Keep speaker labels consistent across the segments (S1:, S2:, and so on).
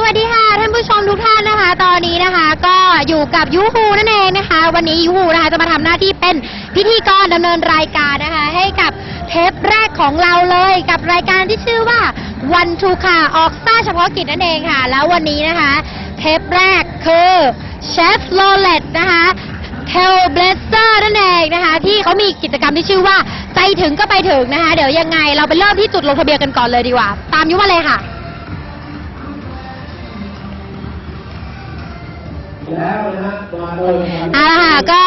S1: สวัสดีค่ะท่านผู้ชมทุกท่านนะคะ ตอนนี้นะคะ ก็อยู่กับยูฮูนั่นเองนะคะ วันนี้ยูฮูนะคะจะมาทำหน้าที่เป็นพิธีกรดำเนินรายการนะคะ ให้กับเทปแรกของเราเลยกับรายการที่ชื่อว่าวันทูค่ะออกซ่าเฉพาะกิจนั่นเองค่ะ แล้ววันนี้นะคะ เทปแรกคือเชฟโรเลตนะคะเทลเบลเซอร์นั่นเองนะคะ ที่เขามีกิจกรรมที่ชื่อว่าใจถึงก็ไปถึงนะคะ เดี๋ยวยังไงเราไปเริ่มที่จุดลงทะเบียนกันก่อนเลยดีกว่า ตามยุมาเลยค่ะ อาละค่ะก็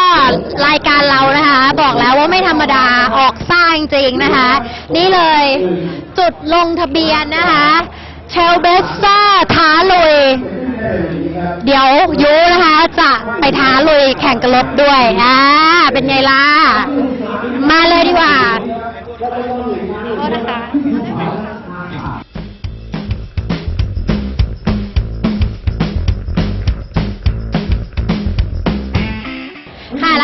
S1: รายการเรานะคะ บอกแล้วว่าไม่ธรรมดาออกสร้างจริงนะคะ นี่เลยจุดลงทะเบียนนะคะเชลเบสซ่าท้าลุย เดี๋ยวยูนะคะ จะไปท้าลุยแข่งกับรถด้วยอ่าเป็นไงล่ะ มาเลยดีกว่า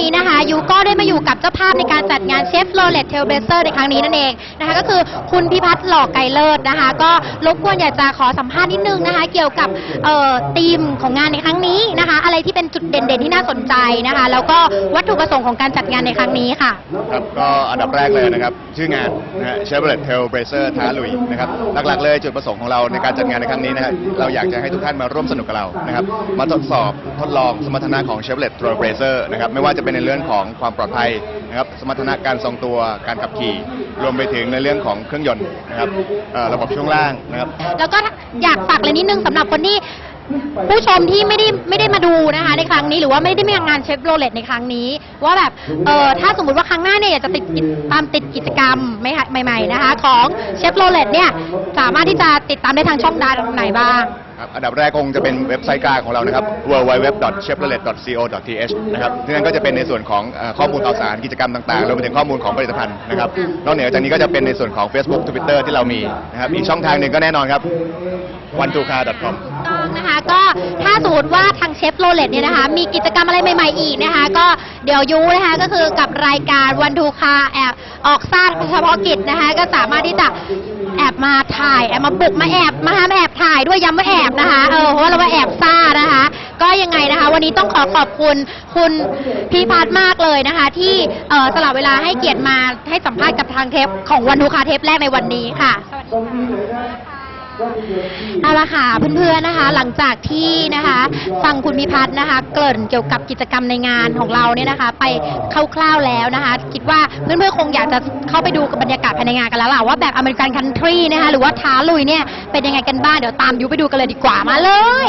S1: นี้นะคะยูก็ได้มาอยู่กับเจ้าภาพในการจัดงานเชฟโรเลตเทลเบเซอร์ในครั้งนี้นั่นเองนะคะ ก็คือคุณพิพัฒน์หล่อไกเลิศนะคะ ก็รบกวนอยากจะขอสัมภาษณ์นิดนึงนะคะ เกี่ยวกับเอ่อธีมของงานในครั้งนี้นะคะ อะไรที่เป็นจุดเด่นๆที่น่าสนใจนะคะ แล้วก็วัตถุประสงค์ของการจัดงานในครั้งนี้ค่ะ
S2: ครับก็อันดับแรกเลยนะครับ ชื่องานนะฮะ Chevrolet Trailblazer ท้าลุยนะครับหลักๆเลยจุดประสงค์ของเราในการจัดงานในครั้งนี้นะครับเราอยากจะให้ทุกท่านมาร่วมสนุกกับเรานะครับมาทดสอบทดลองสมรรถนะของ Chevrolet Trailblazer นะครับไม่ว่าจะเป็นในเรื่องของความปลอดภัยนะครับ สมรรถนะการทรงตัวการขับขี่ รวมไปถึงในเรื่องของเครื่องยนต์นะครับเอ่อระบบช่วงล่างนะครับ
S1: แล้วก็อยากฝากเลยนิดนึงสำหรับคนที่ผู้ชมที่ไม่ได้ไม่ได้มาดูนะคะ ในครั้งนี้หรือว่าไม่ได้มีงานเชฟโรเลตในครั้งนี้ ว่าแบบเออถ้าสมมุติว่าครั้งหน้าเนี่ยอยากจะติดกิจตามติดกิจกรรมใหม่ๆนะคะ ของเชฟโรเลตเนี่ยสามารถที่จะติดตามได้ทางช่องทางไหนบ้าง
S2: ครับอันดับแรกคงจะเป็นเว็บไซต์กลางของเรานะครับ www.chevrolet.co.th นะครับที่นั่นก็จะเป็นในส่วนของเอ่อข้อมูลข่าวสารกิจกรรมต่างๆรวมไปถึงข้อมูลของผลิตภัณฑ์นะครับนอกเหนือจากนี้ก็จะเป็นในส่วนของ Facebook Twitter ที่เรามีนะครับอีกช่องทางหนึ่งก็แน่นอนครับ one t o car com
S1: ต้องนะคะก็ถ้าสมมติว่าทางเชฟโรเลตเนี่ยนะคะ มีกิจกรรมอะไรใหม่ ๆ อีกนะคะ ก็เดี๋ยวยูนะคะก็คือกับรายการวันทูคาแอบออกสร้างเฉพาะกิจนะคะ ก็สามารถที่จะ แอบมาถ่ายแอบมาบุกมาแอบมามาแอบถ่ายด้วยย้ำว่าแอบนะคะเออเพราะว่าเราว่าแอบซ่านะคะ ก็ยังไงนะคะ วันนี้ต้องขอขอบคุณคุณพี่พัฒมากเลยนะคะ ที่เอ่อสละเวลาให้เกียรติมาให้สัมภาษณ์กับทางเทปของวันทูคาเทปแรกในวันนี้ค่ะสวัสดีค่ะ เอาละค่ะเพื่อนๆนะคะ หลังจากที่นะคะฟังคุณพิพัฒน์นะคะ เกริ่นเกี่ยวกับกิจกรรมในงานของเราเนี่ยนะคะ ไปคร่าวๆแล้วนะคะ คิดว่าเพื่อนๆคงอยากจะเข้าไปดูกับบรรยากาศภายในงานกันแล้วล่ะว่าแบบอเมริกันคันทรีนะคะหรือว่าท้าลุยเนี่ยเป็นยังไงกันบ้างเดี๋ยวตามยูไปดูกันเลยดีกว่ามาเลย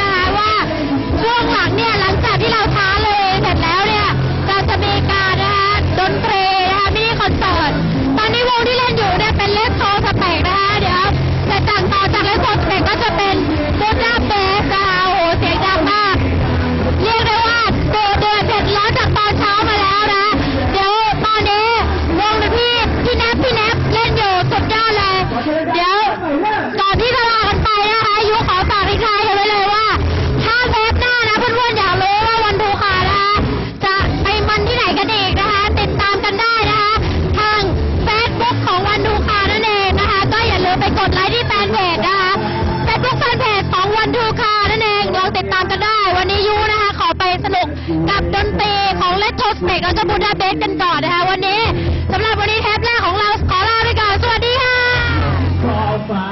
S1: สเปกแล้วก็บูดาเบสกันก่อนนะคะวันนี้สำหรับวันนี้เทปแรกของเราขอลาไปก่อน สวัสดีค่ะ
S3: ขอฟ้า